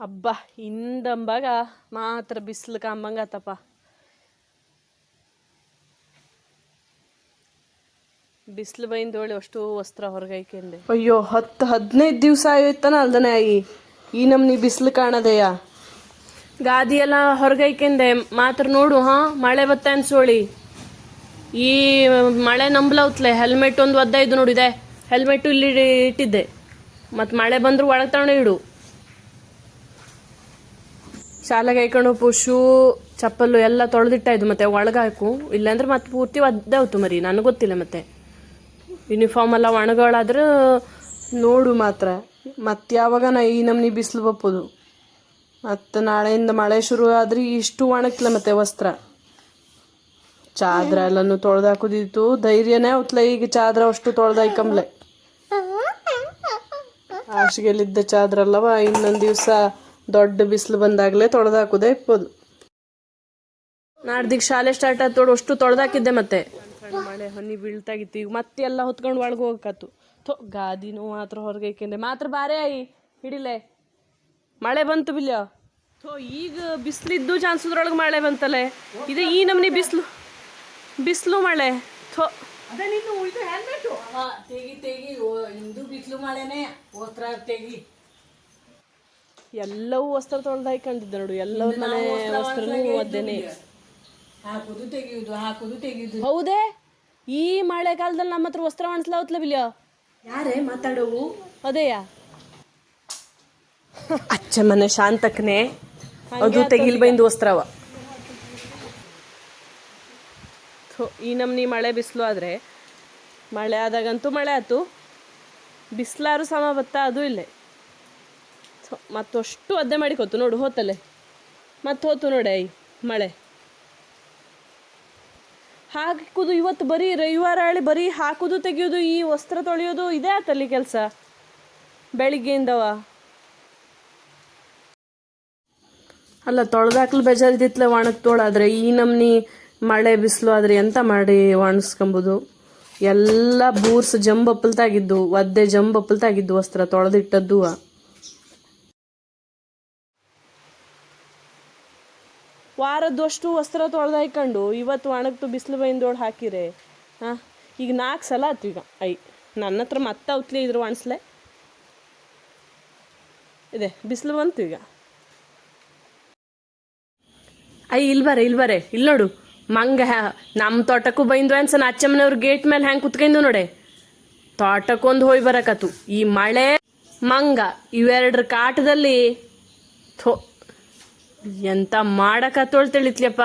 ಅಬ್ಬಾ ಹಿಂದಂಬಾಗ ಮಾತ್ರ ಬಿಸಿಲು ಕಾಂಬಂಗಾತಪ್ಪ. ಬಿಸಿಲು ಬೈಂದೋಳಿ ಅಷ್ಟು ವಸ್ತ್ರ ಹೊರಗೈಕೆಂದೆ. ಅಯ್ಯೋ ಹತ್ತು ಹದಿನೈದು ದಿವಸ ಆಯ್ತಾನ ಅಲ್ದನೆ ಆಗಿ ಈ ನಮ್ನಿ ಬಿಸಿಲು ಕಾಣದೆಯ? ಗಾದಿ ಎಲ್ಲ ಹೊರಗೈಕೆಂದೆ ಮಾತ್ರ ನೋಡು ಹಾ? ಮಳೆ ಬತ್ತ ಅನ್ಸೋಳಿ. ಈ ಮಳೆ ನಂಬ್ಲೌತ್ಲೆ ಹೆಲ್ಮೆಟ್ ಒಂದು ಒದ್ದ ಇದು ನೋಡಿದೆ. ಹೆಲ್ಮೆಟ್ ಇಲ್ಲಿ ಇಟ್ಟಿದ್ದೆ. ಮತ್ತು ಮಳೆ ಬಂದ್ರು ಒಳಗೆ ತಗೊಂಡು ಇಡು. ಶಾಲೆಗೆ ಹಾಕೊಂಡು ಶೂ ಚಪ್ಪಲು ಎಲ್ಲ ತೊಳೆದಿಟ್ಟಾಯ್ತು ಮತ್ತೆ ಒಳಗಾಕು ಇಲ್ಲಾಂದ್ರೆ ಮತ್ತೆ ಪೂರ್ತಿ ಒದ್ದೆ ಹೋಯ್ತು ಮರಿ, ನನಗೆ ಗೊತ್ತಿಲ್ಲ ಮತ್ತೆ. ಯೂನಿಫಾರ್ಮ್ ಎಲ್ಲ ಒಣಗಳಾದ್ರೆ ನೋಡು ಮಾತ್ರ. ಮತ್ತೆ ಯಾವಾಗ ನಾ ಈ ನಮ್ನಿ ಬಿಸಿಲು ಬಪ್ಪುದು. ಮತ್ತು ನಾಳೆಯಿಂದ ಮಳೆ ಶುರು ಆದ್ರೆ ಇಷ್ಟು ಒಣಕ್ಲ ಮತ್ತೆ ವಸ್ತ್ರ. ಚಾದ್ರ ಎಲ್ಲನೂ ತೊಳೆದಾಕುದಿತ್ತು ಧೈರ್ಯನೇ ಅವತ್ಲ ಈಗ ಚಾದ್ರ ಅಷ್ಟು ತೊಳೆದಾಯ್ಕಂಬ್ಲೆ ಚಾದ್ರ ಅಲ್ಲವ ಇನ್ನೊಂದು ದಿವಸ. ದೊಡ್ಡ ಬಿಸಿಲು ಬಂದಾಗಲೇ ತೊಳ್ದಾಕುದೇ ಇಪ್ಪೋದು. ನಾಡ್ದಿಗೆ ಶಾಲೆ ಸ್ಟಾರ್ಟ್ ಆಯ್ತು ತೊಡು ಅಷ್ಟು ತೊಳ್ದಾಕಿದ್ದೆ ಮತ್ತೆ. ಸಣ್ಣ ಮಳೆ ಹನಿ ಬೀಳ್ತಾಗಿತ್ತು. ಈಗ ಮತ್ತೆ ಎಲ್ಲ ಹೊತ್ಕೊಂಡು ಒಳಗೆ ಹೋಗಕತ್ತು ಥೋ ಗಾದಿನೂ ಮಾತ್ರ ಹೊರಗೆ ಮಾತ್ರ ಬಾರೇ ಆಯಿ ಹಿಡಿಲೆ. ಮಳೆ ಬಂತು ಬಿಲ್ಯ? ಥೋ ಈಗ ಬಿಸಿಲಿದ್ದು ಚಾನ್ಸದ್ರೊಳಗೆ ಮಳೆ ಬಂತಲೆ. ಇದು ಈ ನಮ್ನಿ ಬಿಸಿಲು. ಬಿಸಿಲು ಮಳೆ. ಥೋ. ತೆಗಿ ತೆಗಿ. ಇಂದು ಬಿಸಿಲು ಮಳೆನೇ. ಹೋತ್ರ ತೆಗಿ. ಎಲ್ಲವೂ ವಸ್ತ್ರ ತೊಳ್ದಾಯ್ಕೊಂಡಿದ್ದೆ ನೋಡು ಎಲ್ಲವ್ರ ಮನೆ ವಸ್ತ್ರನೂ ಒದ್ದೇನೆ ಹಾಕುದು ಹಾಕುದು ಹೌದೇ? ಈ ಮಳೆಗಾಲದಲ್ಲಿ ನಮ್ಮ ಹತ್ರ ವಸ್ತ್ರ ಒಣಸ್ಲಾವತ್ಲ ಬಿಲ್ಯ? ಯಾರೇ ಮಾತಾಡೋವು? ಅದೇಯಾ? ಅಚ್ಚ ಮನೆ ಶಾಂತಕ್ನೆ ಅದು ತೆಗಿಲ್ ಬೈಂದು ವಸ್ತ್ರವ. ಈ ನಮ್ನಿ ಮಳೆ ಬಿಸಿಲು ಆದ್ರೆ ಮಳೆ ಆದಾಗಂತೂ ಮಳೆ ಆಯ್ತು ಬಿಸಿಲಾರು ಸಮ ಬತ್ತ ಅದು ಇಲ್ಲೇ. ಮತ್ತಷ್ಟು ಅದ್ದೆ ಹೋತು ನೋಡು, ಹೋತಲೆ. ಮತ್ತೆ ಹೋತು ನೋಡೆ ಐ ಮಳೆ. ಹಾಕುದು ಇವತ್ತು ಬರೀ ರವಿವಾರ ಹೇಳಿ ಬರೀ ಹಾಕುದು, ತೆಗಿಯೋದು, ಈ ವಸ್ತ್ರ ತೊಳೆಯೋದು ಇದೇ ಆತಲ್ಲಿ ಕೆಲಸ. ಬೆಳಿಗ್ಗೆಯಿಂದವ. ಅಲ್ಲ, ತೊಳೆದಾಕ್ಲು ಬೇಜಾರಿದ್ದಿತ್ಲೆ ಒಣಗ್ ತೊಳಾದ್ರೆ ಈ ನಮ್ನಿ ಮಳೆ ಬಿಸಿಲು ಆದ್ರೆ ಎಂತ ಮಾಡಿ ಒಣಸ್ಕೊಂಬುದು ಎಲ್ಲ ಬೂರ್ಸ್ ಜಂಬಪ್ಪಲ್ತಾಗಿದ್ದು ಒದ್ದೆ ಜಂಬಪ್ಪಲ್ತಾಗಿದ್ದು ವಸ್ತ್ರ ತೊಳೆದಿಟ್ಟದ್ದು ವಾರದಷ್ಟು ವಸ್ತ್ರ ತೊಳ್ದಾಯ್ಕೊಂಡು ಇವತ್ತು ಒಣಗ್ತು ಬಿಸಿಲು ಬೈಂದೋಡು ಹಾಕಿರೆ. ಹಾಂ, ಈಗ ನಾಲ್ಕು ಸಲ ಆಯ್ತು ಈಗ. ಐ, ನನ್ನ ಹತ್ರ ಮತ್ತೆ ಅವತ್ಲಿ ಇದ್ರು ಒಣಸ್ಲೆ. ಇದೆ, ಬಿಸಿಲು ಬಂತು ಈಗ. ಐ ಇಲ್ಲಿ ಬರೆ ಇಲ್ಲಿ ಬರೇ. ಇಲ್ಲಿ ನೋಡು. ಮಂಗ ನಮ್ಮ ತೋಟಕ್ಕೂ ಬೈಂದು ಅನ್ಸನ ಅಚ್ಚಮ್ಮನವ್ರ ಗೇಟ್ ಮೇಲೆ ಹ್ಯಾಂಗೆ ಕುತ್ಕೊಂಡು ನೋಡೆ. ತೋಟಕ್ಕೊಂದು ಹೋಗಿ ಬರಕತ್ತು ಈ ಮಳೆ, ಮಂಗ ಇವೆರಡರ ಕಾಟದಲ್ಲಿ ಥೋ ಎಂತ ಮಾಡಕತ್ತೋಳ್ ತಿಳಿತ್ಲಿಯಪ್ಪ